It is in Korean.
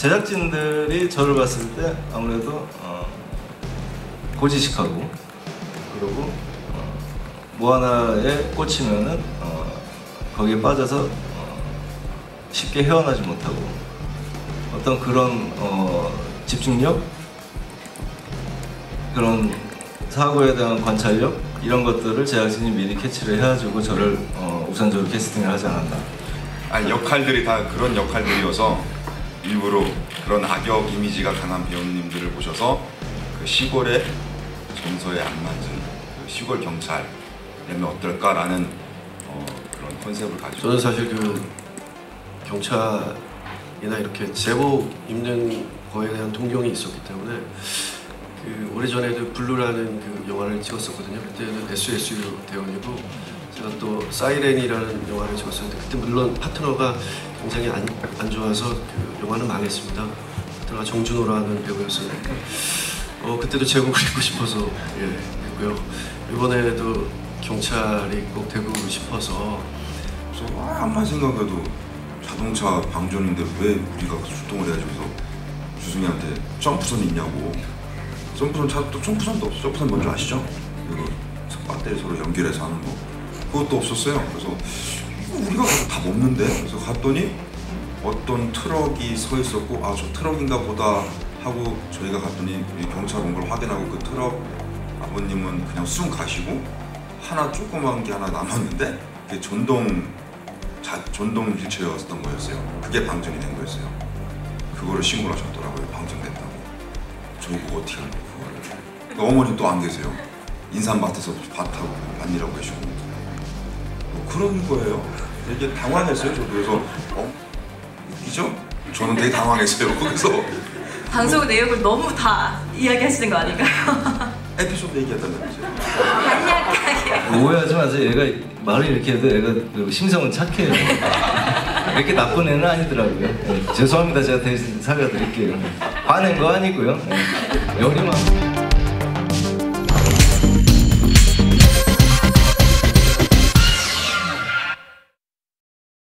제작진들이 저를 봤을 때 아무래도 어, 고지식하고 그리고 어, 뭐 하나에 꽂히면은 어, 거기에 빠져서 어, 쉽게 헤어나지 못하고 어떤 그런 어, 집중력? 그런 사고에 대한 관찰력? 이런 것들을 제작진이 미리 캐치를 해가지고 저를 어, 우선적으로 캐스팅을 하지 않았나. 아니 역할들이 다 그런 역할들이어서 일부러 그런 악역 이미지가 강한 배우님들을 모셔서 그 시골의 정서에 안 맞은 그 시골 경찰 되면 어떨까라는 어, 그런 컨셉을 가지고 저는 사실 그 경찰이나 이렇게 제복 입는 거에 대한 동경이 있었기 때문에 그 오래전에도 블루라는 그 영화를 찍었었거든요. 그때는 SSU 대원이고 제가 또 사이렌이라는 영화를 찍었었는데 그때 물론 파트너가 굉장히 안, 안 좋아서 그 영화는 망했습니다. 파트너가 정준호라는 배우였었는데 어 그때도 제복을 입고 싶어서 예 했고요. 이번에도 경찰이 꼭 되고 싶어서 그래서 아무만 생각해도 자동차 방전인데 왜 우리가 출동을 해야지 그래서 주승이한테 점프선 있냐고 점프선 찾도 점프선도 없어 점프선 뭔지 아시죠? 이거 배터리 서로 연결해서 하는 거 그것도 없었어요 그래서 우리가 답 없는데 그래서 갔더니 어떤 트럭이 서 있었고 아 저 트럭인가 보다 하고 저희가 갔더니 이 경찰 온 걸 확인하고 그 트럭 아버님은 그냥 숨 가시고 하나 조그만 게 하나 남았는데 그게 전동 자, 전동 휠체어였던 거였어요. 그게 방전이 된 거였어요. 그거를 신고를 하셨더라고요. 방전됐다고. 저희 보고 어떻게 하는 거예요, 그거를. 그 어머니 또 안 계세요. 인삼밭에서 밭하고 밭일하고 계시고. 뭐 그런 거예요. 되게 당황했어요, 저도. 그래서, 어? 웃기죠? 저는 되게 당황했어요. 그래서 방송 내용을 너무 다 이야기하시는 거 아닌가요? 에피소드 얘기했다면서요. 간략하게. 오해하지 마세요. 얘가 말을 이렇게 해도 얘가 그 심성은 착해요. 이렇게 나쁜 애는 아니더라고요. 예, 죄송합니다. 제가 대신 사과드릴게요. 화낸 거 아니고요. 예, 여리만.